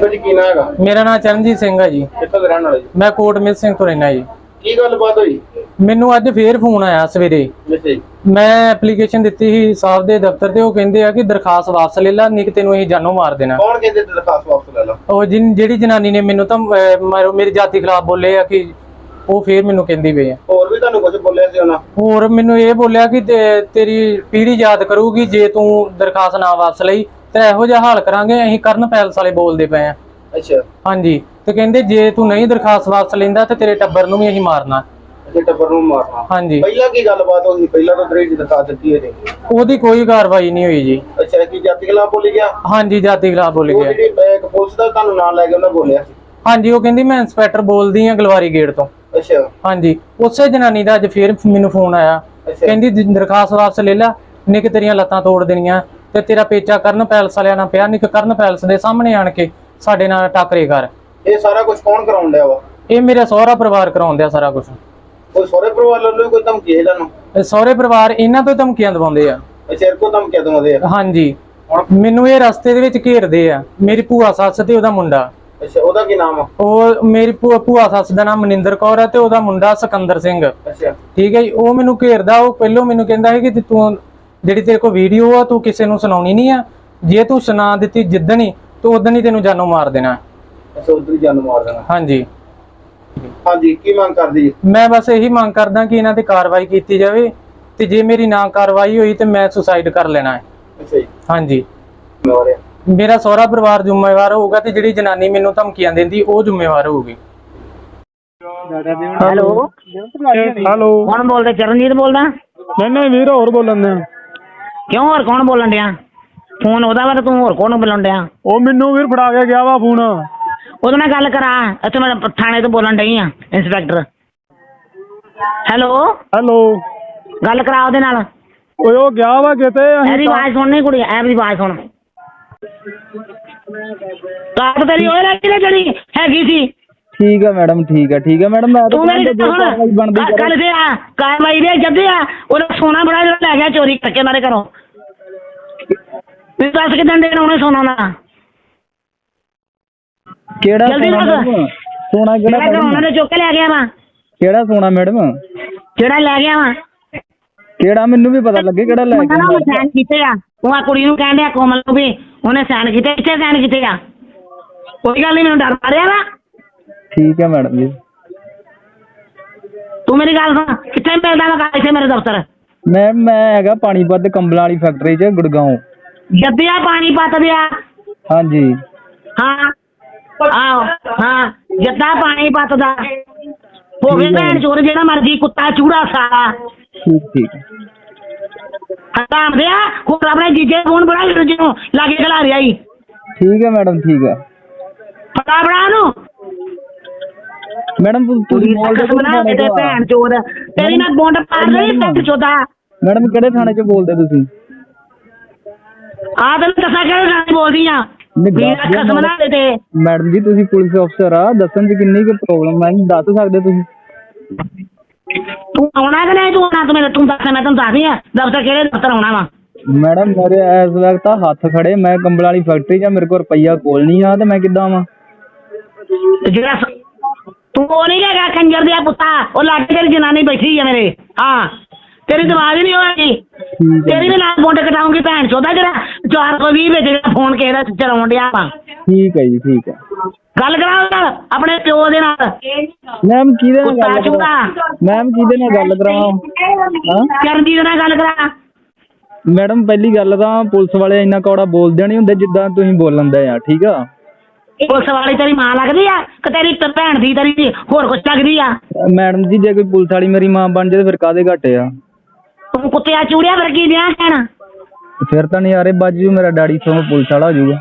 ਜੀ ਭਾਜੀ ਕੀ ਨਾਂ ਹੈਗਾ? ਮੇਰਾ ਨਾਮ ਚਰਨਜੀਤ ਸਿੰਘ ਹੈ ਜੀ। ਕਿੱਥੋਂ ਦੇ ਰਹਿਣ ਵਾਲੇ ਜੀ? ਮੈਂ ਕੋਟਮਿਲ ਸਿੰਘ ਤੋਂ ਰਹਿਣਾ ਜੀ। ਕੀ ਗੱਲਬਾਤ ਹੋਈ? ਮੈਨੂੰ ਅੱਜ ਫੇਰ ਫੋਨ ਆਇਆ ਸਵੇਰੇ। ਮੈਂ ਐਪਲੀਕੇਸ਼ਨ ਦਿੱਤੀ ਸੀ ਸਾਹਿਬ ਦੇ ਦਫ਼ਤਰ ਤੇ ਉਹ ਕਹਿੰਦੇ ਆ ਕਿ ਦਰਖਾਸਤ ਵਾਪਸ ਲੈ ਲੈ ਨਹੀਂ ਕਿ ਤੈਨੂੰ ਅਸੀਂ ਜਾਨੋਂ ਮਾਰ ਦੇਣਾ। ਕੌਣ ਕਹਿੰਦੇ ਦਰਖਾਸਤ ਵਾਪਸ ਲੈ ਲਓ ਉਹ ਜਿਨ ਜਿਹੜੀ ਜਨਾਨੀ ਨੇ ਮੈਨੂੰ ਤਾਂ ਮਾਰੋ- ਜਾਤੀ ਖਿਲਾਫ ਬੋਲੇ ਆ ਕਿ ਉਹ ਫੇਰ ਮੈਨੂੰ ਕਹਿੰਦੀ ਪਈ ਆ। ਹੋਰ ਵੀ ਤੁਹਾਨੂੰ ਕੁਝ ਬੋਲਿਆ ਸੀ ਉਹਨਾਂ? ਹੋਰ ਮੈਨੂੰ ਇਹ ਬੋਲਿਆ ਕਿ ਤੇਰੀ ਪੀੜ੍ਹੀ ਯਾਦ ਕਰੂਗੀ ਜੇ ਤੂੰ ਦਰਖਾਸਤ ਨਾ ਵਾਪਸ ਲਈ ਤੇ ਇਹੋ ਜਿਹਾ ਹਾਲ ਕਰਾਂਗੇ ਅਸੀਂ ਕਰਨ ਪੈਲਸ ਵਾਲੇ ਬੋਲਦੇ ਪਏ ਆ। ਅੱਛਾ। ਹਾਂਜੀ ਤੇ ਕਹਿੰਦੇ ਜੇ ਤੂੰ ਨਹੀਂ ਦਰਖਾਸਤ ਵਾਪਸ ਲੈਂਦਾ ਤੇ ਤੇਰੇ ਟੱਬਰ ਨੂੰ ਵੀ ਅਸੀਂ ਮਾਰਨਾ। ਜੇ ਟੱਬਰ ਨੂੰ ਮਾਰਨਾ। ਹਾਂਜੀ। ਪਹਿਲਾਂ ਕੀ ਗੱਲਬਾਤ ਹੋਈ? ਪਹਿਲਾਂ ਤਾਂ ਤੇਰੀ ਦਰਖਾਸਤ ਦਿੱਤੀ ਹੈ ਜੀ ਉਹਦੀ ਕੋਈ ਕਾਰਵਾਈ ਨਹੀਂ ਹੋਈ ਜੀ। ਅੱਛਾ ਕੀ ਜਾਤੀ ਖਿਲਾਫ ਬੋਲੀ ਗਿਆ? ਹਾਂਜੀ ਜਾਤੀ ਖਿਲਾਫ ਬੋਲ ਉਹ ਗਿਆ। ਜਿਹੜੀ ਇੱਕ ਪੁਲਿਸ ਦਾ ਤੁਹਾਨੂੰ ਨਾਂ ਲੈ ਕੇ ਉਹਨਾਂ ਬੋਲਿਆ ਸੀ। ਹਾਂਜੀ ਉਹ ਕਹਿੰਦੀ ਮੈਂ ਇੰਸਪੈਕਟਰ ਬੋਲਦੀ ਆ ਗਲਵਾਰੀ ਗੇਟ ਤੋਂ। ਅੱਛਾ। ਹਾਂਜੀ ਉਸੇ ਜਨਾਨੀ ਦਾ ਅੱਜ ਫੇਰ ਮੈਨੂੰ ਫੋਨ ਆਇਆ। ਅੱਛਾ। ਕਹਿੰਦੀ ਦਰਖਾਸਤ ਵਾਪਸ ਲੈ ਲੈ ਨਿੱਕ ਤੇਰੀਆਂ ਲੱਤਾਂ ਤੋੜ ਦੇਣੀਆਂ। ਤੇ ਤੇਰਾ ਪੇਚਾ ਕਰਨ ਪੈਲਸ ਵਾਲਿਆਂ ਨਾਲ ਪਿਆ ਨਿੱਕ ਕਰਨ ਪੈਲਸ ਦੇ ਸਾਹਮਣੇ ਆਣ ਕੇ ਸਾਡੇ ਨਾਲ ਟਾਕਰੇ ਕਰ। ਇਹ ਸਾਰਾ ਕੁਝ ਕੌਣ ਕਰਾਉਣ ਡਿਆ ਵਾ? ਇਹ ਮੇਰਾ ਸਹੁਰਾ ਪਰਿਵਾਰ ਕਰਾਉਂਦੇ ਆ ਸਾਰਾ ਕੁਝ ਕੋਈ ਸਹੁਰੇ ਪਰਿਵਾਰ ਵੱਲੋਂ ਕੋਈ ਧਮਕੀ ਹੈ ਤੁਹਾਨੂੰ? ਸਹੁਰੇ ਪਰਿਵਾਰ ਇਹਨਾਂ ਤੋਂ ਹੀ ਧਮਕੀਆਂ ਦਵਾਉਂਦੇ ਆ। ਅੱਛਾ ਇਹ ਕੋ ਧਮਕੀਆਂ ਦਵਾਉਂਦੇ ਆ? ਹਾਂਜੀ। ਮੈਨੂੰ ਇਹ ਰਸਤੇ ਦੇ ਵਿੱਚ ਘੇਰਦੇ ਆ। ਮੇਰੀ ਭੂਆ ਸੱਸ ਤੇ ਉਹਦਾ ਮੁੰਡਾ। ਅੱਛਾ ਉਹਦਾ ਕੀ ਨਾਮ ਆ? ਉਹ ਮੇਰੀ ਭੂਆ ਭੂਆ ਸੱਸ ਦਾ ਨਾਮ ਮਨਿੰਦਰ ਕੌਰ ਹੈ ਤੇ ਉਹਦਾ ਮੁੰਡਾ ਸਿਕੰਦਰ ਸਿੰਘ। ਅੱਛਾ। ਠੀਕ ਹੈ ਜੀ ਉਹ ਮੈਨੂੰ ਘੇਰਦਾ ਉਹ ਪਹਿਲੋਂ ਮੈਨੂੰ ਕਹਿੰਦਾ ਹੈ ਕਿ ਤੂੰ ਜਿਹੜੀ ਤੇਰੇ ਕੋਲ ਵੀਡੀਓ ਆ ਤੂੰ ਕਿਸੇ ਨੂੰ ਸੁਣਾਉਣੀ ਨਹੀਂ ਆ। ਜੇ ਤੂੰ ਸੁਣਾ ਦਿੱਤੀ ਜਿੱਦਣ ਹੀ ਤੂੰ ਉਦੋਂ ਹੀ ਤੈਨੂੰ ਜਾਨੋਂ ਮਾਰ ਦੇਣਾ। ਅੱਛਾ ਉਧਰ ਹੀ ਜਾਨ ਮਾਰ ਦੇਣਾ। ਹਾਂਜੀ। ਹਾਂਜੀ ਕੀ ਮੰਗ ਕਰਦੀ? ਜੀ ਮੈਂ ਬਸ ਇਹੀ ਮੰਗ ਕਰਦਾ ਕਿ ਇਹਨਾਂ ਤੇ ਕਾਰਵਾਈ ਕੀਤੀ ਜਾਵੇ ਤੇ ਜੇ ਮੇਰੀ ਨਾ ਕਾਰਵਾਈ ਹੋਈ ਤੇ ਮੈਂ ਸੁਸਾਈਡ ਕਰ ਲੈਣਾ ਹੈ। ਅੱਛਾ ਜੀ। ਹਾਂਜੀ। ਮੇਰਾ ਸਹੁਰਾ ਪਰਿਵਾਰ ਜ਼ਿੰਮੇਵਾਰ ਹੋਊਗਾ ਤੇ ਜਿਹੜੀ ਜਨਾਨੀ ਮੈਨੂੰ ਧਮਕੀਆਂ ਦਿੰਦੀ ਉਹ ਜ਼ਿੰਮੇਵਾਰ ਹੋਊਗੀ। ਹੈਲੋ। ਹੈਲੋ। ਕੌਣ ਬੋਲਦਾ? ਚਰਨਜੀਤ ਬੋਲਦਾ? ਨਹੀਂ ਨਹੀਂ ਵੀਰ ਹੋਰ ਬੋਲਣ ਦੇ ਕਿਉਂ ਹੋਰ ਕੌਣ ਬੋਲਣ ਡਿਆ? ਫੋਨ ਉਹਦਾ ਵਾ ਤੇ ਤੂੰ ਹੋਰ ਕੌਣ ਬੋਲਣ ਡਿਆ? ਉਹ ਮੈਨੂੰ ਵੀਰ ਫੜਾ ਕੇ ਗਿਆ ਵਾ ਫੋਨ। ਉਹਦੇ ਨਾਲ ਗੱਲ ਕਰਾ ਇੱਥੇ ਮੈਂ ਥਾਣੇ ਤੋਂ ਬੋਲਣ ਡਈ ਆ ਇੰਸਪੈਕਟਰ। ਹੈਲੋ? ਹੈਲੋ। ਗੱਲ ਕਰਾ ਉਹਦੇ ਨਾਲ। ਓਏ ਉਹ ਗਿਆ ਵਾ ਕਿਤੇ ਇਹਦੀ ਅਸੀਂ ਆਵਾਜ਼ ਸੁਣਨੀ ਕੁੜੀ ਐ ਦੀ ਆਵਾਜ਼ ਸੁਣ। ਕਾਟ ਤੇਰੀ ਲੱਗੀ ਨਾ ਜਿਹੜੀ ਹੈਗੀ ਸੀ। ਠੀਕ ਹੈ ਮੈਡਮ ਠੀਕ ਹੈ ਠੀਕ ਹੈ ਮੈਡਮ ਮੈਂ ਤੂੰ ਮੇਰੀ ਗੱਲ ਸੁਣ ਕੱਲ ਦੇ ਆ ਕਾਰਵਾਈ ਦੇ ਜੱਦੇ ਆ ਉਹਦਾ ਸੋਨਾ ਬੜਾ ਜਿਹੜਾ ਲੈ ਗਿਆ ਚੋਰੀ ਕਰਕੇ ਦੇ ਘਰੋਂ। ਤੂੰ ਦੱਸ ਕਿਦਾਂ ਦੇਣਾ ਉਹਨੇ ਸੋਨਾ ਨਾ ਕਿਹੜਾ ਜਲਦੀ ਸੋਨਾ ਦੱਸ। ਮੈਡਮ? ਸੋਨਾ ਜਿਹੜਾ ਕਿਹੜਾ ਘਰੋਂ ਉਹਨਾਂ ਮੈਡਮ? ਨੇ ਚੁੱਕ ਕੇ ਲੈ ਗਿਆ ਵਾ। ਕਿਹੜਾ ਸੋਨਾ ਮੈਡਮ? ਜਿਹੜਾ ਲੈ ਗਿਆ ਵਾ। ਕਿਹੜਾ? ਮੈਨੂੰ ਵੀ ਪਤਾ ਲੱਗੇ ਕਿਹੜਾ ਲੈ ਉਹਨਾਂ ਨੇ ਕੇ ਸਾਈਨ ਕੀਤੇ ਆ। ਉਹ ਆ ਕੁੜੀ ਨੂੰ ਕਹਿਣ ਡਿਆ ਕੋਮਲ ਨੂੰ ਵੀ ਉਹਨੇ ਸਾਈਨ ਕੀਤੇ ਕਿੱਥੇ ਸਾਈਨ ਕੀਤੇ ਆ। ਕੋਈ ਗੱਲ ਨਹੀਂ ਮੈਨੂੰ ਡਰ ਮਾਰਿਆ ਵਾ। ਠੀਕ ਹੈ ਮੈਡਮ ਜੀ। ਤੂੰ ਮੇਰੀ ਗੱਲ ਸੁਣ ਕਿੱਥੇ ਮਿਲਦਾ ਵਾ ਕਾਲ ਇੱਥੇ ਮੇਰੇ ਦਫ਼ਤਰ? ਮੈਂ ਮੈਂ ਹੈਗਾ ਪਾਣੀਪਤ ਕੰਬਲਾਂ ਵਾਲੀ ਫੈਕਟਰੀ 'ਚ ਗੁੜਗਾਉਂ। ਜੱਦਿਆ ਪਾਣੀ ਪੱਤ ਦਿਆ ਹਾਂਜੀ। ਹਾਂ। ਆਓ ਹਾਂ ਜੱਦਾ ਪਾਣੀ ਪੱਤ ਦਾ ਹੋਵੇ ਠੀਕ ਹੈ। ਭੈਣ ਚੋਰ ਜਿਹੜਾ ਮਰਜ਼ੀ ਕੁੱਤਾ ਚੂੜਾ ਸਾਰਾ ਠੀਕ ਠੀਕ। ਹਰਾਮ ਦਿਆ ਹੋਰ ਆਪਣੇ ਜੀਜੇ ਫੋਨ ਬੜਾ ਦੂਜੇ ਨੂੰ ਲਾਗੇ ਖਲਾ ਰਿਹਾ ਈ ਠੀਕ ਹੈ ਮੈਡਮ ਠੀਕ ਹੈ। ਪਤਾ ਬੜਾ ਨੂੰ ਮੈਡਮ ਤੁਸੀਂ ਕਸਮ ਨਾ ਕਿਹੜੇ ਕਿਤੇ ਥਾਣੇ ਭੈਣ ਚੋਰ ਤੇਰੀ ਮੈਂ ਬੁੰਡ ਪਾੜ ਲਈ ਪਿੱਟ ਚੋਦਾ। ਮੈਡਮ ਕਿਹੜੇ ਥਾਣੇ 'ਚ ਬੋਲਦੇ ਤੁਸੀਂ? ਆ ਤੈਨੂੰ ਦੱਸਾਂ ਕਿਹੜੇ ਗਾਣੇ ਬੋਲਦੀ ਆ? ਨਾ। ਦੇ। ਮੈਡਮ ਜੀ ਤੁਸੀਂ ਪੁਲਿਸ ਅਫਸਰ ਆ ਦੱਸਣ 'ਚ ਕਿੰਨੀ ਕੁ ਪ੍ਰੋਬਲਮ ਹੈ ਦੱਸ ਸਕਦੇ ਤੁਸੀਂ? ਤੂੰ ਆਉਣਾ ਕਿ ਨਹੀਂ? ਤੂੰ ਆਉਣਾ ਤੂੰ ਮੈਨੂੰ ਤੂੰ ਦੱਸ ਮੈਂ ਤੈਨੂੰ ਦੱਸਦੀ ਆ। ਦਫ਼ਤਰ ਕਿਹੜੇ ਦਫ਼ਤਰ ਆਉਣਾ ਵਾ? ਮੈਡਮ ਮੇਰੇ ਇਸ ਵਕਤ ਤਾਂ ਹੱਥ ਖੜੇ। ਮੈਂ ਕੰਬਲ ਵਾਲੀ ਫੈਕਟਰੀ 'ਚ ਮੇਰੇ ਕੋਲ ਰੁਪਈਆ ਕੋਲ ਨਹੀਂ ਆ ਤੇ ਮੈਂ ਕਿੱਦਾਂ ਆਵਾਂ? ਤੇ ਜਿਹੜਾ ਤੂੰ ਉਹ ਨਹੀਂ ਹੈਗਾ ਕੰਜਰ ਦਿਆ ਪੁੱਤਾ। ਉਹ ਲਾਗੇ ਤੇਰੀ ਜਨਾਨੀ ਬੈਠੀ ਆ ਮੇਰੇ। ਹਾਂ ਤੇਰੀ ਦਿਮਾਗ ਹੀ ਨਹੀਂ ਹੋਏਗੀ ਠੀਕ ਹੈ। ਤੇਰੀ ਵੀ ਨਾਲ ਬੁੰਡ ਕਟਾਉਂਗੀ ਭੈਣ ਚੋਦਾ ਜਿਹੜਾ 420 ਵਿੱਚ ਜਿਹੜਾ ਫੋਨ ਕਿਹੜਾ ਚਲਾਉਣ ਡਿਆ ਵਾ। ਠੀਕ ਹੈ ਜੀ ਠੀਕ ਹੈ ਗੱਲ ਕਰਾਓ ਨਾਲ ਆਪਣੇ ਪਿਓ ਦੇ ਨਾਲ। ਮੈਮ ਕਿਹਦੇ ਨਾਲ ਕੁੱਤਾ ਗੱਲ ਕਰਾਂ ਮੈਮ ਕਿਹਦੇ ਨਾਲ ਗੱਲ ਕਰਾਵਾਂ? ਹਾਂ? ਚਰਨਜੀਤ ਨਾਲ ਗੱਲ ਕਰਾ। ਮੈਡਮ ਪਹਿਲੀ ਗੱਲ ਤਾਂ ਪੁਲਿਸ ਵਾਲੇ ਇੰਨਾ ਕੌੜਾ ਬੋਲਦੇ ਨਹੀਂ ਹੁੰਦੇ ਜਿੱਦਾਂ ਤੁਸੀਂ ਬੋਲਣ ਦੇ ਆ ਠੀਕ ਆ? ਪੁਲਿਸ ਵਾਲੀ ਤੇਰੀ ਮਾਂ ਲੱਗਦੀ ਆ ਕਿ ਤੇਰੀ ਤ- ਭੈਣ ਦੀ ਤੇਰੀ ਹੋਰ ਕੁਛ ਲੱਗਦੀ ਆ? ਮੈਡਮ ਜੀ ਜੇ ਕੋਈ ਪੁਲਿਸ ਵਾਲੀ ਮੇਰੀ ਮਾਂ ਬਣ ਤਾਂ ਫਿਰ ਕਾਦੇ ਘਾਟੇ ਆ? ਤੂੰ ਕੁੱਤਿਆ ਚੂੜਿਆ ਵਰਗੀ ਦਿਆ ਕਹਿਣਾ ਫਿਰ ਤਾਂ ਨਜ਼ਾਰੇ ਵੱਜ ਜੂ ਮੇਰਾ ਡੈਡੀ ਤੋਂ ਪੁਲਿਸ ਵਾਲਾ ਹੋ ਜਾਊਗਾ।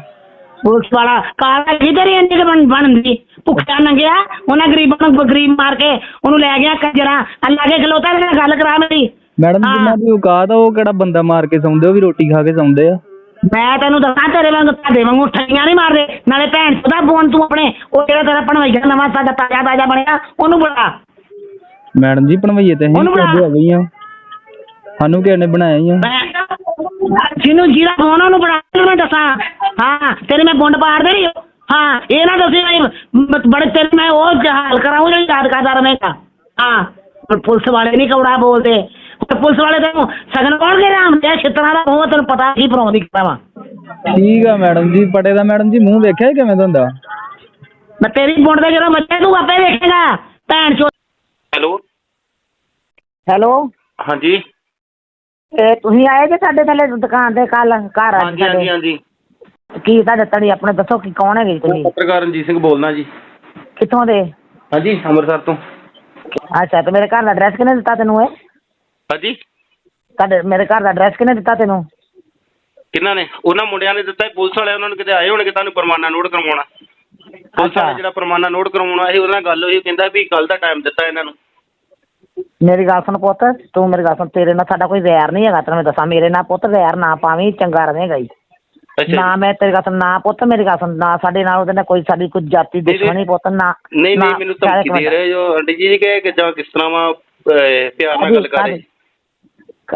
ਪੁਲਿਸ ਵਾਲਾ ਕਾਰ ਕੀ ਤੇਰੀ ਇੰਨੀ ਕੁ ਬਣ ਬਣਦੀ। ਭੁੱਖਾ ਨੰਗਿਆ ਉਹਨਾਂ ਗਰੀਬਾਂ ਨੂੰ ਗਰੀਬ ਮਾਰ ਕੇ ਉਹਨੂੰ ਲੈ ਗਿਆ ਕੰਜਰਾ। ਅੱਲਾ ਕੇ ਖਲੋਤਾ ਤੇ ਗੱਲ ਕਰਾ ਮੇਰੀ। ਮੈਡਮ ਹਾਂ। ਜਿਨ੍ਹਾਂ ਦੀ ਔਕਾਤ ਆ ਉਹ ਕਿਹੜਾ ਬੰਦਾ ਮਾਰ ਕੇ ਸੌਂਦੇ ਉਹ ਵੀ ਰੋਟੀ ਖਾ ਕੇ ਸੌਂਦੇ ਆ। ਮੈਂ ਤੈਨੂੰ ਦੱਸਾਂ ਤੇਰੇ ਵਾਂਗ ਤੁਹਾਡੇ ਵਾਂਗੂ ਠੱਗੀਆਂ ਨਹੀਂ ਮਾਰਦੇ। ਨਾਲੇ ਭੈਣ ਚੋਦਾ ਫੋਨ ਤੂੰ ਆਪਣੇ ਉਹ ਜਿਹੜਾ ਤੇਰਾ ਭਣਵਈਆ ਨਵਾਂ ਸਾਡਾ ਤਾਜ਼ਾ ਤਾਜ਼ਾ ਬਣਿਆ ਉਹਨੂੰ ਬੁਲਾ। ਮੈਡਮ ਜੀ ਭਣਵਈਏ ਤੇ ਅਸੀਂ ਉਹਨੂੰ ਬੁਲਾ। ਹੋ ਗਈਆਂ ਸਾਨੂੰ ਕਿਸੇ ਨੇ ਬਣਾਇਆ ਹੀ ਆ। ਮੈਂ ਜਿਹਨੂੰ ਜਿਹਦਾ ਫੋਨ ਉਹਨੂੰ ਬਣਾ ਕੇ ਮੈਂ ਦੱਸਾਂ ਹਾਂ ਤੇਰੇ ਮੈਂ ਬੁੰਡ ਪਾੜ ਦੇਣੀ ਹਾਂ ਇਹ ਨਾ ਦੱਸੀ ਮ- ਬੜੇ ਤੇਰੇ ਮੈਂ ਉਹ ਜਹਾਲ ਕਰਾਉਂ ਜਿਹੜੀ ਯਾਦ ਕਰਦਾ ਰਹੇਗਾ ਹਾਂ ਪਰ ਪੁਲਿਸ ਵਾਲੇ ਨਹੀਂ ਕੌੜਾ ਬੋਲਦੇ। ਹੁਣ ਪੁਲਿਸ ਵਾਲੇ ਤੈਨੂੰ ਸਗਨ ਕੌਣ ਕੇ ਰਾਮ ਤੇ ਛਿੱਤਰਾਂ ਦਾ ਮੂੰਹ ਤੈਨੂੰ ਪਤਾ ਕੀ ਪਰਾਉਂਦੀ ਕਰਦਾ ਵਾ ਠੀਕ ਆ ਮੈਡਮ ਜੀ ਪਟੇ ਦਾ ਮੈਡਮ ਜੀ ਮੂੰਹ ਵੇਖਿਆ ਕਿਵੇਂ ਦਾ ਹੁੰਦਾ? ਮੈਂ ਤੇਰੀ ਬੁੰਡ ਦੇ ਜਦੋਂ ਮੱਥੇ ਤੂੰ ਆਪੇ ਵੇਖੇਗਾ ਭੈਣ ਚੋ ਹੈਲੋ। ਹੈਲੋ। ਹਾਂਜੀ। ਇਹ ਤੁਸੀਂ ਆਏ ਜੇ ਸਾਡੇ ਥੱਲੇ ਦੁਕਾਨ ਤੇ ਕੱਲ ਘਰ ਆ ਹਾਂਜੀ ਹਾਂਜੀ ਹਾਂਜੀ। ਕੀ ਤੁਹਾਡੇ ਤੜੀ ਆਪਣੇ ਦੱਸੋ ਕੀ ਕੌਣ ਹੈਗੇ ਜੀ ਤੁਸੀਂ? ਪੱਤਰਕਾਰ ਰਣਜੀਤ ਸਿੰਘ ਬੋਲਦਾ ਜੀ। ਕਿੱਥੋਂ ਦੇ? ਹਾਂਜੀ ਅੰਮ੍ਰਿਤਸਰ ਤੋਂ। ਅੱਛਾ ਤੇ ਮੇਰੇ ਘਰ ਦਾ ਐਡਰੈਸ ਕਿਹਨੇ ਦਿੱਤਾ ਤੈਨੂੰ ਇਹ? ਹਾਂਜੀ? ਤੁਹਾਡੇ ਮੇਰੇ ਘਰ ਦਾ ਐਡਰੈਸ ਕਿਹਨੇ ਦਿੱਤਾ ਤੈਨੂੰ? ਕਿਹਨਾਂ ਨੇ? ਉਹਨਾਂ ਮੁੰਡਿਆਂ ਨੇ ਦਿੱਤਾ ਸੀ, ਪੁਲਿਸ ਵਾਲੇ ਉਹਨਾਂ ਨੂੰ ਕਿਤੇ ਆਏ ਹੋਣਗੇ ਤੁਹਾਨੂੰ ਪਰਮਾਨਾ ਨੋਟ ਕਰਵਾਉਣਾ। ਪੁਲਿਸ। ਵਾਲੇ ਜਿਹੜਾ ਪਰਮਾਨਾ ਨੋਟ ਕਰਵਾਉਣਾ ਸੀ ਉਹਦੇ ਨਾਲ ਗੱਲ ਹੋਈ ਕਹਿੰਦਾ ਵੀ ਕੱਲ ਦਾ ਟਾਈਮ ਦਿੱਤਾ ਇਹਨਾਂ ਨੂੰ। ਮੇਰੀ ਗੱਲ ਸੁਣ ਪੁੱਤ ਤੂੰ ਮੇਰੀ ਗੱਲ ਸੁਣ ਤੇਰੇ ਨਾਲ ਸਾਡਾ ਕੋਈ ਵੈਰ ਨਹੀਂ ਹੈਗਾ ਤੈਨੂੰ ਮੈਂ ਦੱਸਾਂ ਮੇਰੇ ਨਾਲ ਪੁੱਤ ਵੈਰ ਨਾ ਪਾਵੀਂ ਚੰਗਾ ਰਹੇਗਾ ਹੀ। ਨਾ। ਮੈਂ ਤੇਰੀ ਗੱਲ ਸੁਣ ਨਾ ਪੁੱਤ ਮੇਰੀ ਗੱਲ ਸੁਣ ਨਾ ਸਾਡੇ ਨਾਲ ਉਹਦੇ ਨਾਲ ਕੋਈ ਸਾਡੀ ਕੋਈ ਜਾਤੀ ਨਹੀਂ, ਦੁਸ਼ਮਣੀ ਪੁੱਤ ਨਾ ਨਹੀਂ ਨਾ- ਨਹੀਂ ਮੈਨੂੰ ਚੱਲ ਇੱਕ ਧਮਕੀ ਦੇ। ਰਹੇ ਜੋ ਆਂਟੀ ਜੀ ਕਿ ਕਿ ਜਾਂ ਕਿਸ ਤਰ੍ਹਾਂ ਵਾ ਅਹ, ਪਿਆਰ ਨਾਲ ਗੱਲ ਕਰ ਰਹੇ?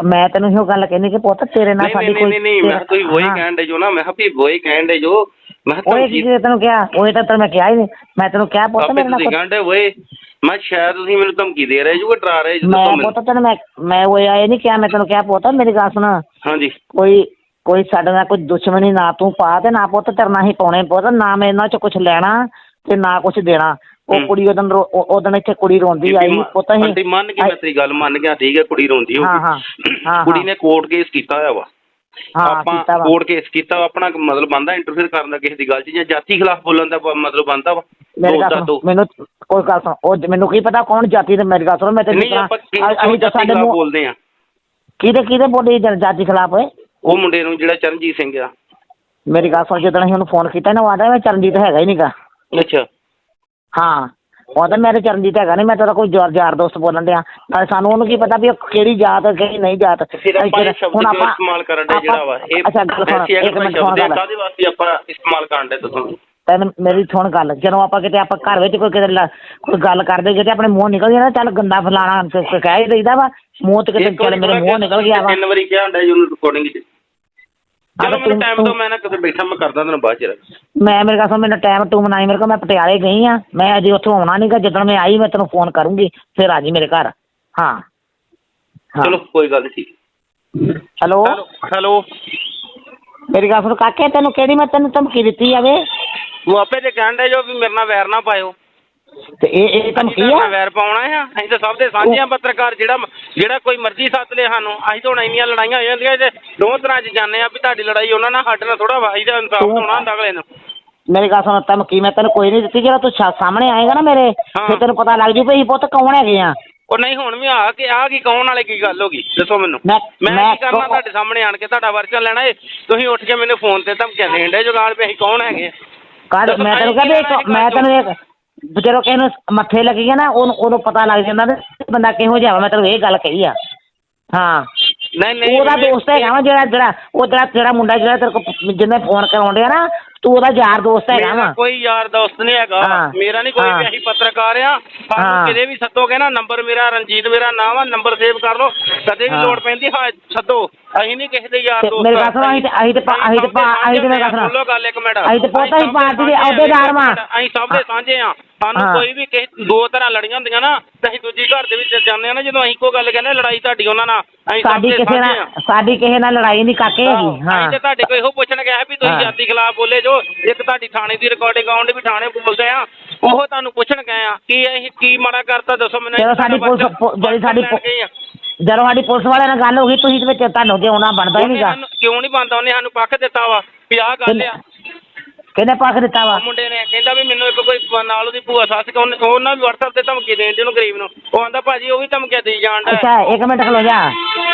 ਮੈਂ ਤੈਨੂੰ ਇਹੋ ਗੱਲ ਕਹਿਨੀ ਕਿ ਪੁੱਤ ਤੇਰੇ ਨਾਲ ਨਹੀਂ ਸਾਡੀ ਨਹੀਂ ਕੋਈ ਨਹੀਂ ਨਹੀਂ ਮੈਂ ਕਿਹਾ ਤੁਸੀਂ ਹਾਂ। ਕਹਿਣ ਦੇ ਜੋ ਨਾ ਮੈਂ ਕਿਹਾ ਵੀ ਵਹੀ ਕਹਿਣ ਦੇ ਜੋ। ਮੈਂ ਕਿਹਾ ਓਏ ਕੀ ਤੈਨੂੰ ਕਿਹਾ ਓਏ ਤਾਂ ਤੈਨੂੰ ਮੈਂ ਕਿਹਾ ਹੀ ਨਹੀਂ। ਮੈਂ ਤੈਨੂੰ ਕਿਹਾ ਪੁੱਤ ਆਪੇ ਮੇਰੇ ਨਾਲ ਤੁਸੀਂ ਕੋਈ- ਕਹਿਣ ਦੇ ਓਏ। ਮੈਂ ਸ਼ਾਇਦ ਤੁਸੀਂ ਮੈਨੂੰ ਧਮਕੀ ਦੇ ਰਹੇ ਜੋ ਕਿ ਡਰਾ ਰਹੇ ਜੋ ਮੈਂ ਪੁੱਤ ਤੈਨੂੰ ਮੈਂ ਮੈਂ ਓਏ ਆਏ ਨਹੀਂ ਕਿਹਾ ਮੈਂ ਤੈਨੂੰ ਕਿਹਾ ਪੁੱਤ ਮੇਰੀ ਗੱਲ ਸੁਣ। ਹਾਂਜੀ। ਕੋਈ ਕੋਈ ਸਾਡੇ ਨਾਲ ਕੋਈ ਦੁਸ਼ਮਣੀ ਨਾ ਤੂੰ ਪਾ ਤੇ ਨਾ ਪੁੱਤ ਤੇਰੇ ਨਾਲ ਹੀ ਪਾਉਣੇ ਪੁੱਤ ਨਾ ਮੈਂ ਇਹਨਾਂ ਚ ਕੁਝ ਲੈਣਾ ਤੇ ਨਾ ਕੁਝ ਦੇਣਾ। ਉਹ। ਕੁੜੀ ਉਹਦਨ ਉਹਦਨ ਇੱਥੇ ਕੁੜੀ ਰੋਂਦੀ ਆਈ ਪੁੱਤ ਹੀ ਆਂਟੀ ਮੰਨ ਕੇ ਮੈਂ ਤੇਰੀ ਗੱਲ ਮੰਨ ਗਿਆ ਠੀਕ ਹੈ ਕੁੜੀ ਰੋਂਦੀ ਹਾਂ, ਹਾਂ, ਹਾਂ, ਕੁੜੀ ਹਾਂ। ਨੇ ਕੋਰਟ ਕੇਸ ਕੀਤਾ ਹੋਇਆ ਵਾ। ਹਾਂ ਆਪਾਂ ਕੀਤਾ ਵਾ। ਕੋਰਟ ਕੇਸ ਕੀਤਾ ਵਾ, ਆਪਣਾ ਮਤਲਬ ਬੰਦਾ ਇੰਟਰਫੇਅਰ ਕਰਨ ਦਾ ਕਿਸੇ ਦੀ ਗੱਲ 'ਚ ਜਾਂ ਜਾਤੀ ਖਿਲਾਫ ਬੋਲਣ ਦਾ ਬ- ਮਤਲਬ ਬੰਦਾ ਵਾ। ਮੇਰੀ ਗੱਲ ਸੁਣ ਮੈਨੂੰ ਕੋਈ ਗੱਲ ਸੁਣ ਉਹ ਜ- ਮੈਨੂੰ ਕੀ ਪਤਾ ਕੌਣ ਜਾਤੀ ਤੇ ਮੇਰੀ ਗੱਲ ਸੁਣ ਮੈਂ ਤੈਨੂੰ ਨਹੀਂ ਆਪਾਂ ਅਸੀਂ ਤਾਂ ਸਾਡੇ ਮੂੰਹ ਬੋਲਦੇ ਆ ਕਿਹਦੇ ਕਿਹਦੇ ਬੋਲੀ ਜ- ਜਾਤੀ ਖਿਲਾਫ ਓਏ? ਉਹ ਮੁੰਡੇ ਨੂੰ ਜਿਹੜਾ ਚਰਨਜੀਤ ਸਿੰਘ ਆ। ਮੇਰੀ ਗੱਲ ਸੁਣ ਜਦੋਂ ਅਸੀਂ ਉਹਨੂੰ ਫੋਨ ਕੀਤਾ ਨਾ ਉਹ ਆਦਾ ਮੈਂ ਚਰਨਜੀਤ ਹੈਗਾ ਹੀ ਨਹੀਂਗਾ ਅੱਛਾ। ਹਾਂ। ਉਹ ਤਾਂ ਮੇਰੇ ਚਰਨਜੀਤ ਹੈਗਾ ਨਹੀਂ ਮੈਂ ਤੇਰਾ ਕੋਈ ਯਾਰ ਯਾਰ ਦੋਸਤ ਬੋਲਣ ਡਿਆ। ਨਾਲੇ ਸਾਨੂੰ ਉਹਨੂੰ ਕੀ ਪਤਾ ਵੀ ਉਹ ਕਿਹੜੀ ਜਾਤ ਕਿਹੜੀ ਨਹੀਂ ਜਾਤ। ਫਿਰ ਆਪਾਂ ਇਹ ਹੁਣ ਸ਼ਬਦ ਕਿਉਂ ਆਪਾਂ- ਇਸਤੇਮਾਲ ਕਰਨ ਦੇ ਆਪਾਂ- ਜਿਹੜਾ ਵਾ? ਇਹ ਅੱਛਾ ਗੱਲ ਸੁਣ ਐਸੀ ਅਗਰ ਇੱਕ ਮਿੰਟ ਸੁਣ ਸ਼ਬਦ ਹੈ ਗੱਲ। ਕਾਹਦੇ ਵਾਸਤੇ ਆਪਾਂ ਇਸਤੇਮਾਲ ਕਰਨ ਦੇ ਦੱਸੋ ਤੈਨੂੰ ਮੇਰੀ ਸੁਣ ਗੱਲ ਜਦੋਂ ਆਪਾਂ ਕਿਤੇ ਆਪਾਂ ਘਰ ਵਿੱਚ ਕੋਈ ਕਿਤੇ ਕੋਈ ਗੱਲ ਕਰਦੇ ਕਿਤੇ ਆਪਣੇ ਮੂੰਹ ਨਿਕਲ ਨਾ ਚੱਲ ਗੰਦਾ ਫਲਾਣਾ ਕਹਿ ਹੀ ਦਈਦਾ ਵਾ। ਮੂੰਹ ਤੇ ਕਿਤੇ ਚੱਲ ਮੇਰੇ ਮੂੰਹ ਨਿਕਲ ਗਿਆ ਵਾ। ਤਿੰਨ ਵਾਰੀ ਕਿਹਾ ਹੁੰਦਾ ਜੀ ਉਹਨੂੰ ਰਿਕਾਰਡਿੰਗ 'ਚ। ਹਾਂ, ਚਲੋ ਤੂੰ- ਮੈਨੂੰ ਟਾਈਮ ਤੂੰ- ਦਿਓ ਮੈਂ ਨਾ ਕਿਤੇ ਬੈਠਾ ਮੈਂ ਕਰਦਾ ਤੈਨੂੰ ਬਾਅਦ 'ਚ ਮੈਂ ਮੇਰੇ ਕੋਲ ਮੈਨੂੰ ਟਾਈਮ ਟੂ ਮਨਾਈ ਮੇਰੇ ਕੋਲ ਮੈਂ ਪਟਿਆਲੇ ਗਈ ਆ। ਮੈਂ ਅਜੇ ਉੱਥੋਂ ਆਉਣਾ ਨਹੀਂਗਾ ਜਦੋਂ ਮੈਂ ਆਈ ਮੈਂ ਤੈਨੂੰ ਫੋਨ ਕਰੂੰਗੀ ਫਿਰ ਆ ਜੀ ਮੇਰੇ ਘਰ। ਹਾਂ। ਹਾਂ। ਚਲੋ ਕੋਈ ਗੱਲ ਨਹੀਂ ਠੀਕ। ਹੈਲੋ? ਹੈਲੋ ਮੇਰੀ ਗੱਲ ਸੁਣ ਕਾਕੇ ਤੈਨੂੰ ਕਿਹੜੀ ਮੈਂ ਤੈਨੂੰ ਧਮਕੀ ਦਿੱਤੀ ਜਾਵੇ? ਉਹ ਆਪੇ ਤੇ ਕਹਿਣ ਦੇ ਜੋ ਵੀ ਮੇਰੇ ਨਾਲ ਵੈਰ ਨਾ ਪਾਇਓ। ਤੇ ਇਹ ਇਹ ਧਮਕੀ ਆ? ਵੈਰ ਪਾਉਣਾ ਆ। ਅਸੀਂ ਤਾਂ ਸਭ ਦੇ ਸਾਂਝੇ ਆ ਪੱਤਰਕਾਰ ਜਿਹੜਾ ਜਿਹੜਾ ਕੋਈ ਮਰਜ਼ੀ ਸੱਦ ਲੇ ਸਾਨੂੰ। ਅਸੀਂ ਤਾਂ ਹੁਣ ਇੰਨੀਆਂ ਲੜਾਈਆਂ ਹੋ ਜਾਂਦੀਆਂ ਤੇ ਦੋ ਤਰ੍ਹਾਂ 'ਚ ਜਾਂਦੇ ਆ ਵੀ ਤੁਹਾਡੀ ਲੜਾਈ ਉਹਨਾਂ ਨਾਲ ਸਾਡੇ ਨਾਲ ਥੋੜਾ ਵਾਈ ਦਾ ਇਨਸਾਫ ਹੋਣਾ ਹੁੰਦਾ ਅਗਲੇ ਨੂੰ। ਮੇਰੀ ਗੱਲ ਸੁਣ ਧਮਕੀ ਮੈਂ ਤੈਨੂੰ ਕੋਈ ਨਹੀਂ ਦਿੱਤੀ ਜਿਹੜਾ ਤੂੰ ਸ਼ਾ- ਸਾਹਮਣੇ ਆਏਗਾ ਨਾ ਮੇਰੇ। ਫਿਰ ਤੈਨੂੰ ਪਤਾ ਲੱਗ ਜੂ ਅਸੀਂ ਪੁੱਤ ਕੌਣ ਹੈਗੇ ਆ। ਉਹ ਨਹੀਂ ਹੁਣ ਵੀ ਆ ਕਿ ਆ ਕੀ ਕੌਣ ਵਾਲੇ ਕੀ ਗੱਲ ਹੋ ਗਈ? ਦੱਸੋ ਮੈਨੂੰ। ਮੈਂ ਮੈਂ ਮੈਂ ਕੀ ਕਰਨਾ ਤੁਹਾਡੇ ਸਾਹਮਣੇ ਆਣ ਕੇ ਤੁਹਾਡਾ ਵਰਚਾ ਲੈਣਾ ਏ? ਤੁਸੀਂ ਉੱਠ ਕੇ ਮੈਨੂੰ ਫੋਨ ਤੇ ਧਮਕੀਆਂ ਦੇਣ ਦੇ ਜੁਗਾਲ ਵੀ ਅਸੀਂ ਕੌਣ ਹੈਗੇ ਆ? ਕੱਢ ਦੱਸੋ ਮੈਂ ਤੈਨੂੰ ਕਹਿੰਦਾ ਇੱਕ ਮੈਂ ਤੈਨੂੰ ਇੱਕ ਜਦੋਂ ਕਿਸੇ ਨੂੰ ਮੱਥੇ ਲੱਗੀ ਗਿਆ ਨਾ ਉਹਨੂੰ ਉਹਨੂੰ ਪਤਾ ਲੱਗ ਜਾਂਦਾ ਨਾ ਬੰਦਾ ਕਿਹੋ ਜਿਹਾ ਵਾ ਮੈਂ ਤੈਨੂੰ ਇਹ ਗੱਲ ਕਹੀ ਆ। ਹਾਂ। ਨਹੀਂ ਨਹੀਂ ਉਹਦਾ ਦੋਸਤ ਹੈਗਾ ਵਾ ਜਿਹੜਾ ਜਿਹੜਾ ਉਹ ਜਿਹੜਾ ਜਿਹੜਾ ਮੁੰਡਾ ਜਿਹੜਾ ਤੇਰੇ ਕੋਲ ਜਿਹਨੇ ਫੋਨ ਕਰਾਉਣ ਡਿਆ ਨਾ ਤੂੰ ਉਹਦਾ ਯਾਰ ਦੋਸਤ ਹੈਗਾ ਮੇਰਾ ਵਾ ਕੋਈ ਯਾਰ ਦੋਸਤ ਨਹੀਂ ਹੈਗਾ ਹਾਂ। ਮੇਰਾ ਨਹੀਂ ਕੋਈ ਹਾਂ। ਵੀ ਅਸੀਂ ਪੱਤਰਕਾਰ ਆ ਹਾਂ। ਸਾਨੂੰ ਕਿਤੇ ਵੀ ਸੱਦੋਗੇ ਨਾ ਨੰਬਰ ਮੇਰਾ ਰਣਜੀਤ ਮੇਰਾ ਨਾਮ ਆ ਨੰਬਰ ਸੇਵ ਕਰ ਲਓ ਕਦੇ ਵੀ ਹਾਂ। ਲੋੜ ਪੈਂਦੀ ਹਾਂ ਸੱਦੋ ਅਸੀਂ ਨਹੀਂ ਕਿਸੇ ਦੇ ਯਾਰ ਦੋਸਤ ਮੇਰੀ ਗੱਲ ਸੁਣੋ, ਅਸੀਂ ਤੇ- ਅਸੀਂ ਤੇ ਪਾ- ਅਸੀਂ ਤੇ ਪਾ- ਅਸੀਂ ਤੇ ਮੇਰੀ ਸੁਣੋ। ਸੁਣੋ ਗੱਲ ਇੱਕ ਮਿੰਟ ਅਸੀਂ ਤੇ ਪਤਾ ਸੀ ਸਭ ਪਾਰਟੀ ਦੇ ਆ, ਅਹੁਦੇਦਾਰ ਵਾਂ। ਅਸੀਂ ਸਭ ਦੇ ਸਾਂਝੇ ਆ ਸਾਨੂੰ ਹਾਂ। ਕੋਈ ਵੀ ਕਿਸੇ ਦੋ ਤਰ੍ਹਾਂ ਲੜੀਆਂ ਹੁੰਦੀਆਂ ਨਾ ਤੇ ਅਸੀਂ ਦੂਜੀ ਘਰ ਦੇ ਵਿੱਚ ਜਾਂਦੇ ਆ ਨਾ ਜਦੋਂ ਅਸੀਂ ਇੱਕੋ ਗੱਲ ਕਹਿੰਦੇ ਲੜਾਈ ਤੁਹਾਡੀ ਉਹਨਾਂ ਨਾਲ ਅਸੀਂ ਸਭ ਸਾਡੀ ਦੇ ਕਿਸੇ ਸਾਂਝੇ ਆ ਨਾਲ ਸਾਡੀ ਕਿਸੇ ਨਾਲ ਲੜਾਈ ਨਹੀਂ ਕਾਕੇ ਹੈਗੀ ਹਾਂ ਅਸੀਂ ਤੇ ਤੁਹਾਡੇ ਕੋਲ ਇਹੋ ਪੁੱਛਣ ਗਿਆ ਵੀ ਤੁਸੀਂ ਹਾਂ। ਜਾਤੀ ਖਿਲਾਫ ਬੋਲੇ ਜੋ ਇੱਕ ਤੁਹਾਡੀ ਥਾਣੇ ਦੀ ਰਿਕਾਰਡਿੰਗ ਆਉਣ ਦੀ ਵੀ ਥਾਣੇ ਬੋਲਦੇ ਆ ਉਹ ਤੁਹਾਨੂੰ ਪੁੱਛਣ ਗਏ ਆ ਕੀ ਅਸੀਂ ਕੀ ਮਾੜਾ ਕਰਤਾ ਦੱਸੋ ਮੈਨੂੰ ਜਦੋਂ ਸਾਡੀ ਪੁਲਿਸ- ਪੁ- ਜਿਹੜੀ ਸਾਡੀ ਪੁ-। ਜਦੋਂ ਸਾਡੀ ਪੁਲਿਸ ਵਾਲਿਆਂ ਨਾਲ ਗੱਲ ਹੋ ਗਈ ਤੁਸੀਂ ਤੇ ਵਿੱਚ ਤੁਹਾਨੂੰ ਤੇ ਆਉਣਾ ਬਣਦਾ ਹੀ ਨਹੀਂਗਾ ਕਿਉਂ ਨਹੀਂ ਬੰਦਾ ਉਹਨੇ ਸਾਨੂੰ ਪੱਖ ਦਿੱਤਾ ਵਾ ਵੀ ਆਹ ਗੱਲ ਆ ਕਿਹਨੇ ਪੱਖ ਦਿੱਤਾ ਵਾ। ਉਹ ਮੁੰਡੇ ਨੇ ਕਹਿੰਦਾ ਵੀ ਮੈਨੂੰ ਇੱਕ ਕੋਈ ਨਾਲ ਉਹਦੀ ਭੂਆ ਸੱਸ ਕਿ ਉਹਨੇ ਉਹਨਾਂ ਵੀ WhatsApp ਤੇ ਧਮਕੀ ਦੇਣ ਦੀ ਉਹਨੂੰ ਗਰੀਬ ਨੂੰ। ਉਹ ਆਂਦਾ ਭਾਜੀ ਉਹ ਵੀ ਧਮਕੀਆਂ ਦੇਈ ਜਾਣ ਦਾ ਅੱਛਾ ਇੱਕ ਮਿੰਟ ਖਲੋ ਜਾ।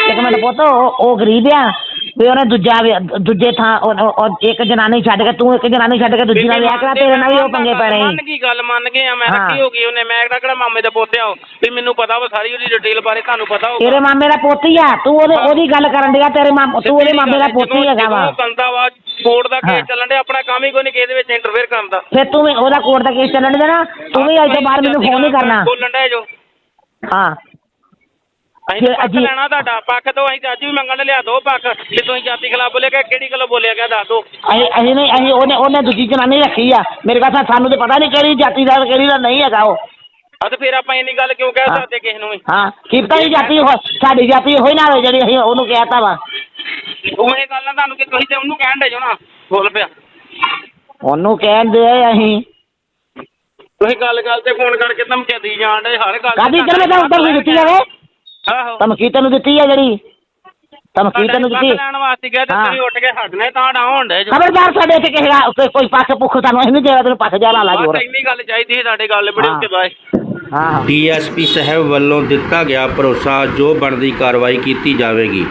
ਇੱਕ ਮਿੰਟ ਪੁੱਤ ਉਹ ਉਹ ਗਰੀਬ ਆ। ਵੀ ਉਹਨੇ ਦੂਜਾ ਦੂਜੇ ਥਾਂ ਉਹ- ਉਹ- ਉਹ ਇੱਕ ਜਨਾਨੀ ਛੱਡ ਕੇ ਤੂੰ ਇੱਕ ਜਨਾਨੀ ਛੱਡ ਕੇ ਦੂਜੀ ਨਾਲ ਵਿਆਹ ਕਰਾ ਤੇਰੇ ਨਾਲ ਵੀ ਉਹ ਪੰਗੇ ਪੈ ਰਹੇ ਮੰਨ ਗਈ ਗੱਲ ਮੰਨ ਗਏ ਆ ਮੈਂ ਹਾਂ। ਰੱਖੀ ਹੋ ਗਈ ਉਹਨੇ? ਮੈਂ ਕਿਹੜਾ ਕਿਹੜਾ ਮਾਮੇ ਦਾ ਪੋਤਿਆ ਉਹ? ਵੀ ਮੈਨੂੰ ਪਤਾ ਵਾ ਸਾਰੀ ਉਹਦੀ ਡਿਟੇਲ ਬਾਰੇ ਤੁਹਾਨੂੰ ਪਤਾ ਹੋਊਗਾ। ਤੇਰੇ ਮਾਮੇ ਦਾ ਪੋਤੀ ਆ। ਤੂੰ ਉਹਦੇ ਉਹਦੀ ਗੱਲ ਕਰਨ ਡਿਆ ਤੇਰੇ ਮਾਮ ਤੂੰ ਉਹਦੇ ਮਾਮੇ ਦਾ ਪੋਤੀ ਹੈਗਾ ਵਾ। ਬੰਦਾ ਵਾ ਕੋਰਟ ਦਾ ਹਾਂ। ਕੇਸ ਚੱਲਣ ਡਿਆ ਆਪਣਾ ਕੰਮ ਹੀ ਕੋਈ ਨਹੀਂ ਕਿਸੇ ਵਿੱਚ ਇੰਟਰਫੇਅਰ ਕਰਨ ਦਾ। ਫਿਰ ਤੂੰ ਵੀ ਉਹਦਾ ਕੋਰਟ ਦਾ ਕੇਸ ਚੱਲਣ ਦੇ ਨਾ ਤੂੰ ਵੀ ਅੱਜ ਤੋਂ ਬਾਅਦ ਮੈਨੂੰ ਫੋਨ ਨਹੀਂ ਕਰਨਾ। ਬੋਲਣ ਡਿਆ ਜੋ। ਹਾਂ। ਅਸੀਂ ਤਾਂ ਜੇ ਪੱਖ ਲੈਣਾ ਤੁਹਾਡਾ ਪੱਖ ਤੋਂ ਅਸੀਂ ਤਾਂ ਅੱਜ ਵੀ ਮੰਗਣ ਲਿਆ ਦੋ ਪੱਖ। ਤੇ ਤੁਸੀਂ ਜਾਤੀ ਖਿਲਾਫ ਬੋਲੇ ਕਿ ਕਿਹੜੀ ਗੱਲੋਂ ਬੋਲਿਆ ਗਿਆ ਦੱਸ ਦੋ। ਅਸੀਂ ਅਸੀਂ ਨਹੀਂ ਅਸੀਂ ਉਹਨੇ ਉਹਨੇ ਦੂਜੀ ਜਨਾਨੀ ਰੱਖੀ ਆ। ਮੇਰੇ ਕੋਲ ਤਾਂ ਸਾਨੂੰ ਤੇ ਪਤਾ ਨਹੀਂ ਕਿਹੜੀ ਜਾਤੀ ਦਾ ਤੇ ਕਿਹੜੀ ਦਾ ਨਹੀਂ ਹੈਗਾ ਉਹ। ਆ ਤੇ ਫਿਰ ਆਪਾਂ ਇੰਨੀ ਗੱਲ ਕਿਉਂ ਕਹਿ ਹਾਂ। ਸਕਦੇ ਕਿਸੇ ਨੂੰ ਵੀ? ਹਾਂ। ਕੀ ਪਤਾ ਇਹ ਜਾਤੀ ਉਹ ਸਾਡੀ ਜਾਤੀ ਹੋਈ ਨਾ ਜਿਹੜੀ ਅਸੀਂ ਉਹਨੂੰ ਕਹਿਤਾ ਵਾ। ਉਹ ਇਹ ਗੱਲ ਨਾ ਤੁਹਾਨੂੰ ਕਿ ਤੁਸੀਂ ਤੇ ਉਹਨੂੰ ਕਹਿਣ ਦੇ ਜੋ ਨਾ ਬੋਲ ਪਿਆ। ਉਹਨੂੰ ਕਹਿੰਦੇ ਅਸੀਂ। ਤੁਸੀਂ ਗੱਲ ਗੱਲ ਤੇ ਫੋਨ ਕਰਕੇ ਧਮਕੀਆਂ ਦੀ ਜਾਣ ਡੇ ਹਰ ਗੱਲ ਕਾਦੀ ਕਰ ਮੈਂ ਤਾਂ ਉੱਧਰ ਦਿੱਤੀ ਜਾਵੇ ਆਹੋ। ਧਮਕੀ ਤੈਨੂੰ ਦਿੱਤੀ ਆ ਜਿਹੜੀ? ਧਮਕੀ ਤੈਨੂੰ ਪੱਖ ਦਿੱਤੀ ਲੈਣ ਵਾਸਤੇ ਗਏ ਤੇ ਹਾਂ। ਤੁਸੀਂ ਉੱਠ ਕੇ ਹਟਨੇ ਤਾਂ ਨਾ ਹੋਣ ਡੇ ਜੋ। ਖਬਰਦਾਰ ਸਾਡੇ ਇੱਥੇ ਕਿਸੇ ਦਾ ਕੋਈ- ਕੋਈ ਪੱਖ ਪੁੱਖ ਤੁਹਾਨੂੰ ਅਸੀਂ ਨਹੀਂ ਦੇਗਾ ਤੈਨੂੰ ਪੱਖ ਜਾ ਲਾ ਜੋਰ ਬਸ ਇੰਨੀ ਗੱਲ ਚਾਹੀਦੀ ਸੀ ਸਾਡੇ ਗੱਲ ਬੜੀ ਹਾਂ। ਓਕੇ ਬਾਏ ਹਾਂ। ਡੀਐਸਪੀ ਸਾਹਿਬ ਵੱਲੋਂ ਦਿੱਤਾ ਗਿਆ ਭਰੋਸਾ ਜੋ ਬਣਦੀ ਕਾਰਵਾਈ ਕੀਤੀ ਜਾਵੇਗੀ।